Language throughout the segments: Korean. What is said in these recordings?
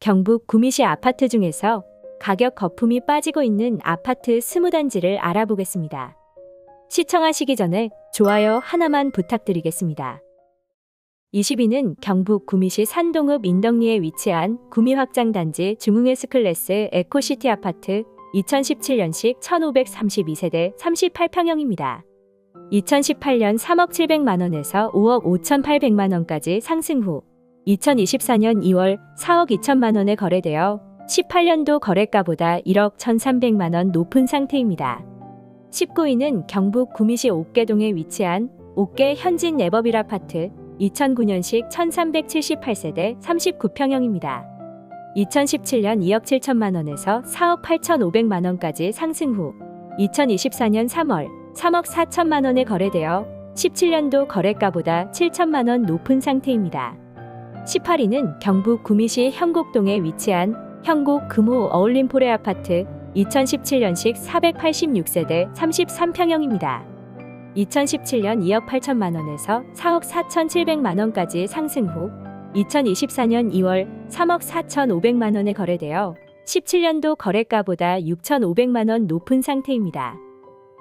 경북 구미시 아파트 중에서 가격 거품이 빠지고 있는 아파트 20단지를 알아보겠습니다. 시청하시기 전에 좋아요 하나만 부탁드리겠습니다. 20위는 경북 구미시 산동읍 인덕리에 위치한 구미 확장단지 중흥에스 클래스 에코시티 아파트 2017년식 1532세대 38평형입니다. 2018년 3억 700만 원에서 5억 5,800만 원까지 상승 후 2024년 2월 4억 2천만 원에 거래되어 18년도 거래가보다 1억 1,300만 원 높은 상태입니다. 19위는 경북 구미시 옥계동에 위치한 옥계 현진 네버빌 아파트 2009년식 1378세대 39평형입니다. 2017년 2억 7천만 원에서 4억 8,500만 원까지 상승 후 2024년 3월 3억 4천만 원에 거래되어 17년도 거래가보다 7천만 원 높은 상태입니다. 18위는 경북 구미시 현곡동에 위치한 현곡 금호 어울림포레 아파트 2017년식 486세대 33평형입니다. 2017년 2억 8천만 원에서 4억 4천7백만 원까지 상승 후 2024년 2월 3억 4천5백만 원에 거래되어 17년도 거래가보다 6천5백만 원 높은 상태입니다.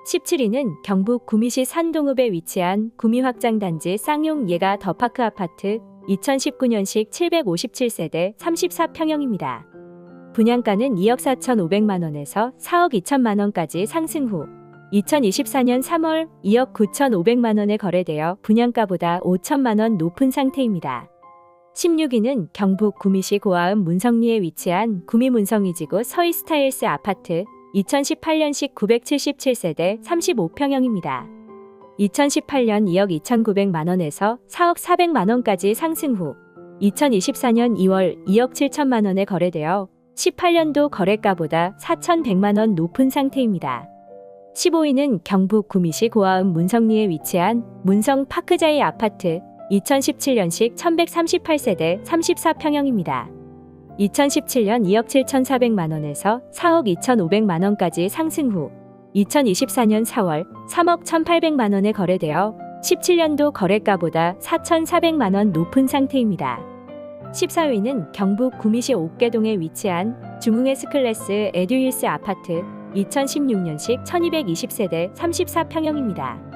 17위는 경북 구미시 산동읍에 위치한 구미확장단지 쌍용 예가 더파크 아파트 2019년식 757세대 34평형입니다. 분양가는 2억 4천5백만 원에서 4억 2천만 원까지 상승 후 2024년 3월 2억 9천5백만 원에 거래되어 분양가보다 5천만 원 높은 상태입니다. 16위는 경북 구미시 고아읍 문성리에 위치한 구미 문성이 지구 서이스타일스 아파트 2018년식 977세대 35평형입니다. 2018년 2억 2,900만 원에서 4억 400만 원까지 상승 후 2024년 2월 2억 7천만 원에 거래되어 18년도 거래가보다 4,100만 원 높은 상태입니다. 15위는 경북 구미시 고아읍 문성리에 위치한 문성 파크자이 아파트 2017년식 1138세대 34평형입니다. 2017년 2억 7,400만 원에서 4억 2,500만 원까지 상승 후 2024년 4월 3억 1,800만 원에 거래되어 17년도 거래가보다 4,400만 원 높은 상태입니다. 14위는 경북 구미시 옥계동에 위치한 중흥에스클래스 에듀힐스 아파트 2016년식 1220세대 34평형입니다.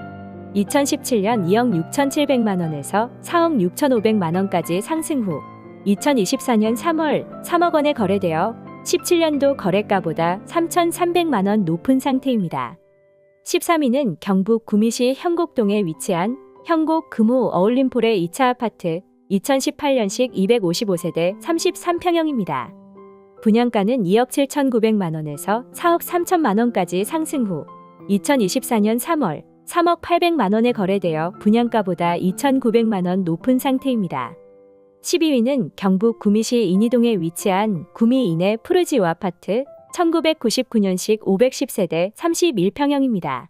2017년 2억 6,700만 원에서 4억 6,500만 원까지 상승 후 2024년 3월 3억 원에 거래되어 17년도 거래가보다 3,300만 원 높은 상태입니다. 13위는 경북 구미시 현곡동에 위치한 현곡 금호 어울림폴의 2차 아파트 2018년식 255세대 33평형입니다. 분양가는 2억 7,900만 원에서 4억 3천만 원까지 상승 후 2024년 3월 3억 800만 원에 거래되어 분양가보다 2,900만 원 높은 상태입니다. 12위는 경북 구미시 인이동에 위치한 구미 이내 푸르지오 아파트 1999년식 510세대 31평형입니다.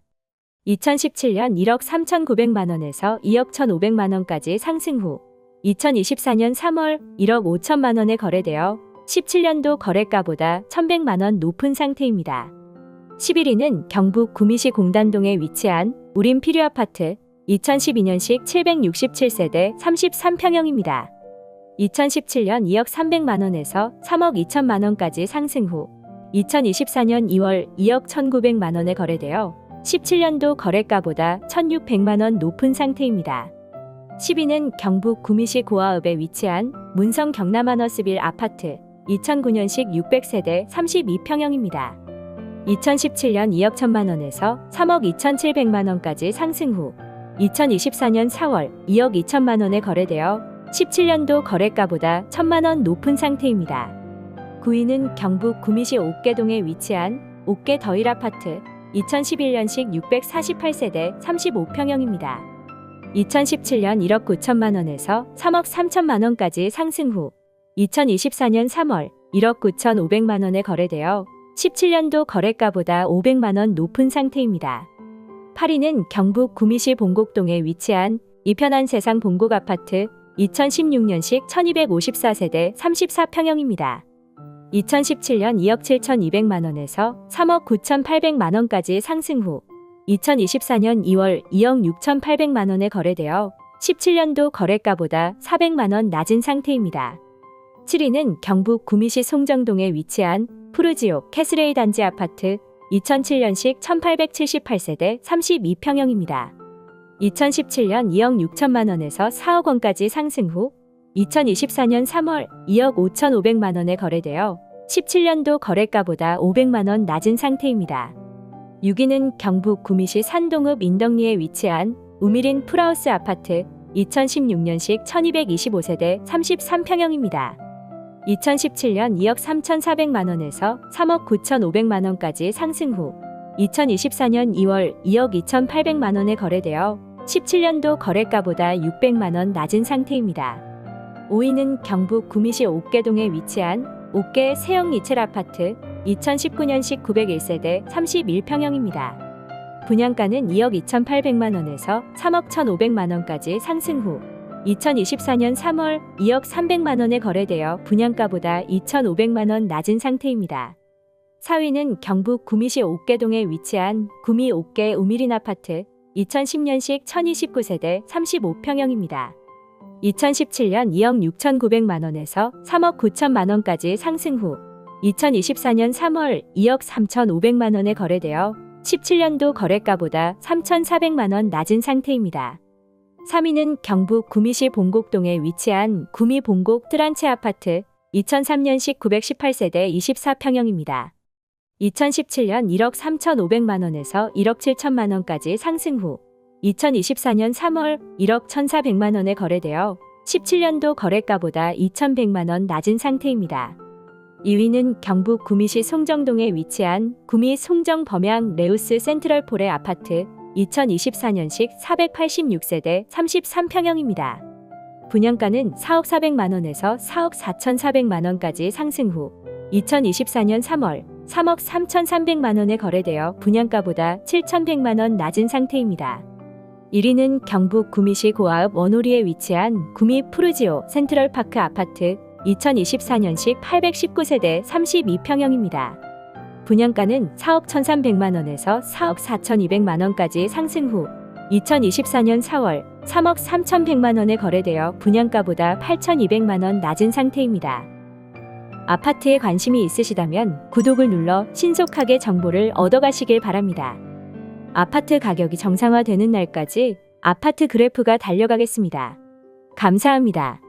2017년 1억 3,900만 원에서 2억 1,500만 원까지 상승 후 2024년 3월 1억 5천만 원에 거래되어 17년도 거래가보다 1,100만 원 높은 상태입니다. 11위는 경북 구미시 공단동에 위치한 우림 필요 아파트 2012년식 767세대 33평형입니다. 2017년 2억 300만 원에서 3억 2천만 원까지 상승 후 2024년 2월 2억 1,900만 원에 거래되어 17년도 거래가보다 1,600만 원 높은 상태입니다. 10위는 경북 구미시 고아읍에 위치한 문성 경남하너스빌 아파트 2009년식 600세대 32평형입니다. 2017년 2억 1천만 원에서 3억 2,700만 원까지 상승 후 2024년 4월 2억 2천만 원에 거래되어 17년도 거래가보다 1천만 원 높은 상태입니다. 9위는 경북 구미시 옥계동에 위치한 옥계 더일 아파트 2011년식 648세대 35평형입니다. 2017년 1억 9천만 원에서 3억 3천만 원까지 상승 후 2024년 3월 1억 9천 5백만 원에 거래되어 17년도 거래가보다 500만 원 높은 상태입니다. 8위는 경북 구미시 봉곡동에 위치한 이편한 세상 봉곡 아파트 2016년식 1254세대 34평형입니다. 2017년 2억 7,200만 원에서 3억 9,800만 원까지 상승 후 2024년 2월 2억 6,800만 원에 거래되어 17년도 거래가보다 400만 원 낮은 상태입니다. 7위는 경북 구미시 송정동에 위치한 푸르지오 캐스레이 단지 아파트 2007년식 1878세대 32평형입니다. 2017년 2억 6천만 원에서 4억 원까지 상승 후 2024년 3월 2억 5,500만 원에 거래되어 17년도 거래가보다 500만 원 낮은 상태입니다. 6위는 경북 구미시 산동읍 인덕리에 위치한 우미린 풀하우스 아파트 2016년식 1225세대 33평형입니다. 2017년 2억 3,400만 원에서 3억 9,500만 원까지 상승 후 2024년 2월 2억 2,800만 원에 거래되어 17년도 거래가보다 600만 원 낮은 상태입니다. 5위는 경북 구미시 옥계동에 위치한 옥계 세영 리첼 아파트 2019년식 901세대 31평형입니다. 분양가는 2억 2,800만 원에서 3억 1,500만 원까지 상승 후 2024년 3월 2억 300만 원에 거래되어 분양가보다 2,500만 원 낮은 상태입니다. 4위는 경북 구미시 옥계동에 위치한 구미 옥계 우미린 아파트 2010년식 1029세대 35평형입니다. 2017년 2억 6,900만 원에서 3억 9천만 원까지 상승 후 2024년 3월 2억 3,500만 원에 거래되어 17년도 거래가보다 3,400만 원 낮은 상태입니다. 3위는 경북 구미시 봉곡동에 위치한 구미 봉곡 트란체 아파트 2003년식 918세대 24평형입니다. 2017년 1억 3,500만 원에서 1억 7천만 원까지 상승 후 2024년 3월 1억 1,400만 원에 거래되어 17년도 거래가보다 2,100만 원 낮은 상태입니다. 2위는 경북 구미시 송정동에 위치한 구미 송정 범양 레우스 센트럴폴의 아파트 2024년식 486세대 33평형입니다. 분양가는 4억 400만 원에서 4억 4,400만 원까지 상승 후 2024년 3월 3억 3,300만 원에 거래되어 분양가보다 7,100만 원 낮은 상태입니다. 1위는 경북 구미시 고아읍 원오리에 위치한 구미 푸르지오 센트럴파크 아파트 2024년식 819세대 32평형입니다. 분양가는 4억 1,300만 원에서 4억 4,200만 원까지 상승 후 2024년 4월 3억 3,100만 원에 거래되어 분양가보다 8,200만 원 낮은 상태입니다. 아파트에 관심이 있으시다면 구독을 눌러 신속하게 정보를 얻어가시길 바랍니다. 아파트 가격이 정상화되는 날까지 아파트 그래프가 달려가겠습니다. 감사합니다.